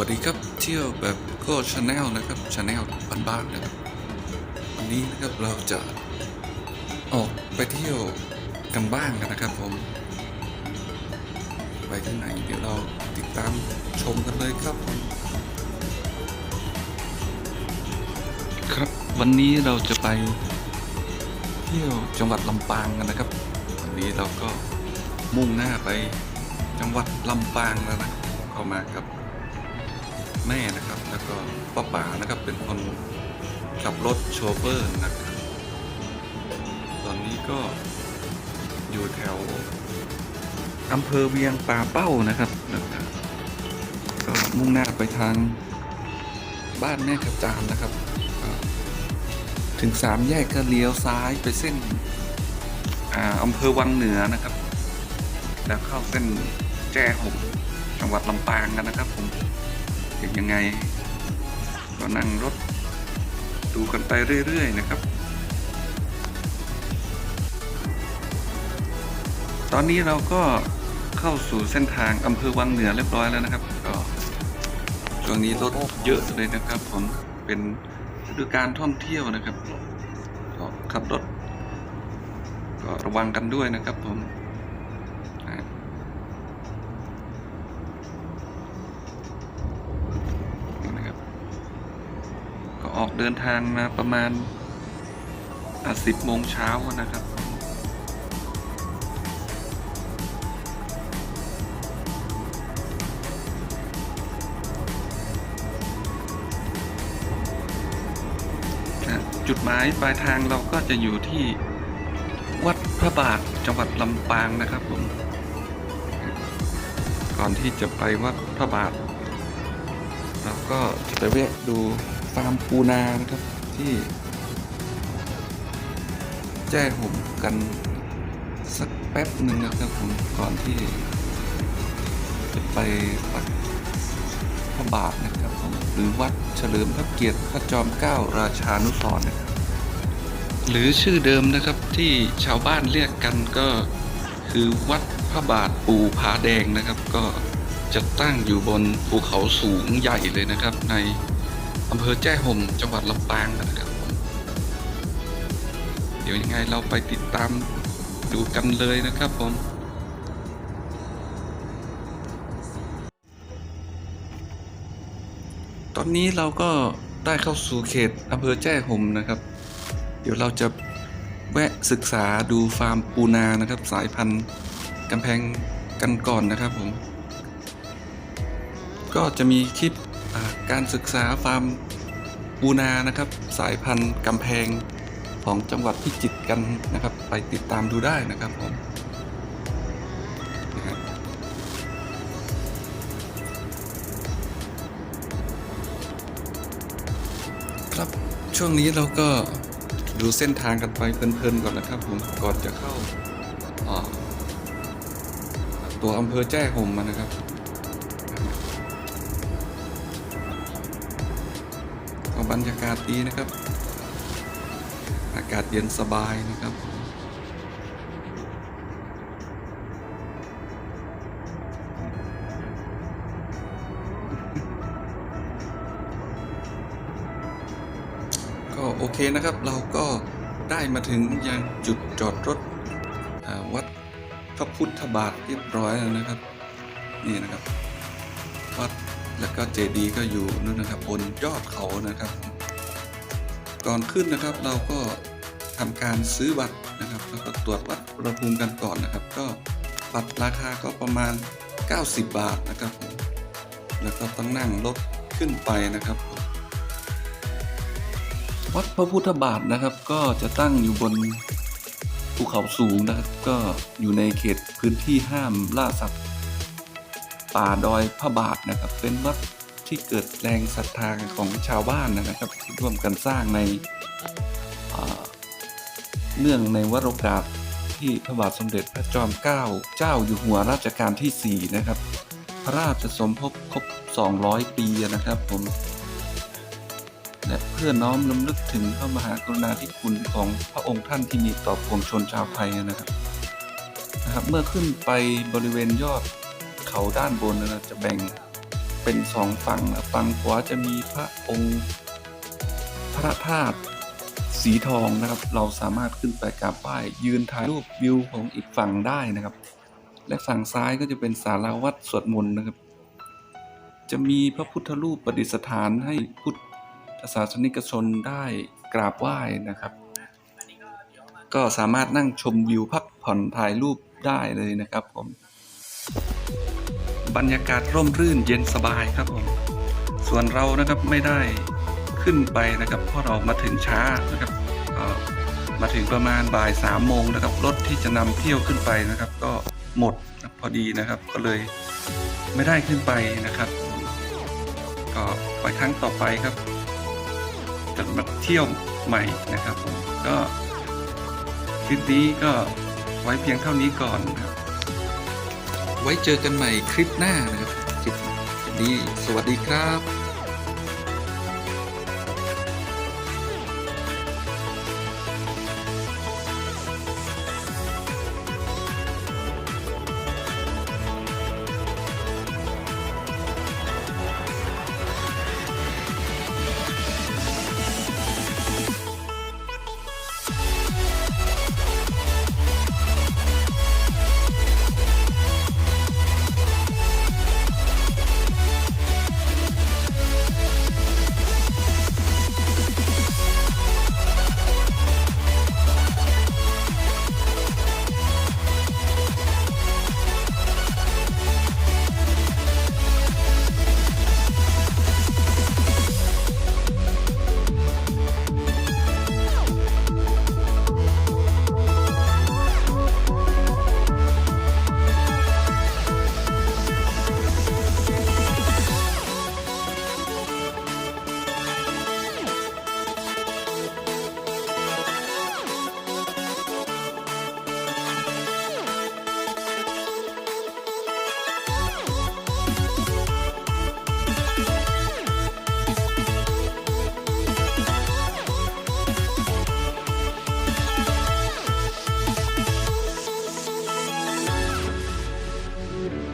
วัสดีครับเที่ยวแบบก็ชาแนลนะครับชาแนลบ้านๆนะครับวันนี้นะครับเราจะออกไปเที่ยวกันบ้างกันนะครับผม ไปที่ไหนเดี๋ยวเราติดตามชมกันเลยครับ ครับวันนี้เราจะไปเที่ยวจังหวัดลำปางกันนะครับ วันนี้เราก็มุ่งหน้าไปจังหวัดลำปางแล้วนะเข้ามากับ แม่นะครับ แล้วก็ป้าป๋านะครับเป็นคนขับรถโชเฟอร์นะครับ ตอนนี้ก็อยู่แถวอำเภอเวียงป่าเป้านะครับนะครับ ก็มุ่งหน้าไปทางบ้านแม่ขจานนะครับ ถึงสามแยกก็เลี้ยวซ้ายไปเส้นอ่าอำเภอวังเหนือนะครับ แล้วเข้าเส้นแจ้ห่มจังหวัดลำปางกันนะครับผม เป็นยังไง ก็นั่งรถดูกันไปเรื่อย ๆ นะครับ ตอนนี้เราก็เข้าสู่เส้นทางอำเภอวังเหนือเรียบร้อยแล้วนะครับ ก็ช่วงนี้รถเยอะเลยนะครับผมเป็นฤดูการท่องเที่ยวนะครับก็ขับรถก็ระวังกันด้วยนะครับผม ออกเดินทางมาประมาณสิบโมงเช้านะครับ จุดหมายปลายทางเราก็จะอยู่ที่วัดพระบาทจังหวัดลำปางนะครับผม ก่อนที่จะไปวัดพระบาท เราก็จะไปแวะดู ฟาร์มปูนานะครับที่ แจ้ห่มกันสักแป๊บหนึ่งนะครับผมก่อนที่ จะไปวัดพระบาทนะครับผมหรือวัดเฉลิมพระเกียรติพระจอมเกล้าราชานุสรณ์นะครับหรือชื่อเดิมนะครับที่ชาวบ้านเรียกกันก็คือวัดพระบาทปู่ผาแดงนะครับ ก็จะตั้งอยู่บนภูเขาสูงใหญ่เลยนะครับใน อำเภอแจ้ห่มจังหวัดลำปางนะครับผมเดี๋ยวยังไงเราไปติดตามดูกันเลยนะครับผมตอนนี้เราก็ได้เข้าสู่เขตอำเภอแจ้ห่มนะครับ เดี๋ยวเราจะแวะศึกษาดูฟาร์มปูนานะครับ สายพันธุ์กำแพงกันก่อนนะครับผม ก็จะมีคลิป การศึกษาฟาร์มปูนานะครับ สายพันธุ์กำแพงของจังหวัดพิจิตรกันนะครับ ไปติดตามดูได้นะครับผมครับช่วงนี้เราก็ดูเส้นทางกันไปเพลินๆก่อนนะครับผมก่อนจะเข้าอ่าตัวอำเภอแจ้ห่มมานะครับ บรรยากาศดีนะครับ อากาศเย็นสบายนะครับก็โอเคนะครับเราก็ได้มาถึงยังจุดจอดรถวัดพระพุทธบาทเรียบร้อยแล้วนะครับ นี่นะครับ วัด แล้วก็เจดีก็อยู่นู่นนะครับบนยอดเขานะครับ ก่อนขึ้นนะครับเราก็ทำการซื้อบัตรนะครับแล้วก็ตรวจวัดอุณหภูมิกันก่อนนะครับ ก็บัตรราคาก็ประมาณ 90 บาทนะครับผมแล้วก็ต้องนั่งรถขึ้นไปนะครับ วัดพระพุทธบาทนะครับ ก็จะตั้งอยู่บนภูเขาสูงนะครับ ก็อยู่ในเขตพื้นที่ห้ามล่าสัตว์ ป่าดอยพระบาทนะครับ เป็นวัดที่เกิดแรงศรัทธาของชาวบ้านนะครับที่ร่วมกันสร้างในเนื่องในวโรกาสที่พระบาทสมเด็จพระจอมเกล้าเจ้าอยู่หัวรัชกาลที่ 4 นะครับ พระราชสมภพครบ 200 ปีนะครับผมและเพื่อน้อมลำลึกถึงพระมหากรุณาธิคุณของพระองค์ท่านที่มีต่อปวงชนชาวไทยนะครับนะครับ เมื่อขึ้นไปบริเวณยอด เขาด้านบนนะครับจะแบ่งเป็นเป็นสองฝั่งนะฝั่งขวาจะมีพระองค์พระธาตุสีทองนะครับ เราสามารถขึ้นไปกราบไหว้ยืนถ่ายรูปวิวของอีกฝั่งได้นะครับ และฝั่งซ้ายก็จะเป็นศาลาวัดสวดมนต์นะครับ จะมีพระพุทธรูปประดิษฐานให้พุทธศาสนิกชนได้กราบไหว้นะครับ ก็สามารถนั่งชมวิวพักผ่อนถ่ายรูปได้เลยนะครับผม บรรยากาศร่มรื่นเย็นสบายครับผมส่วนเรานะครับไม่ได้ขึ้นไปนะครับเพราะเรามาถึงช้านะครับมาถึงประมาณบ่ายสามโมงนะครับรถที่จะนำเที่ยวขึ้นไปนะครับ ก็หมดพอดีนะครับ ก็เลยไม่ได้ขึ้นไปนะครับ ก็ไปครั้งต่อไปครับจะมาเที่ยวใหม่นะครับผมก็คลิปนี้ก็ไว้เพียงเท่านี้ก่อนครับ ไว้เจอกันใหม่คลิปหน้านะครับคลิปนี้สวัสดีครับ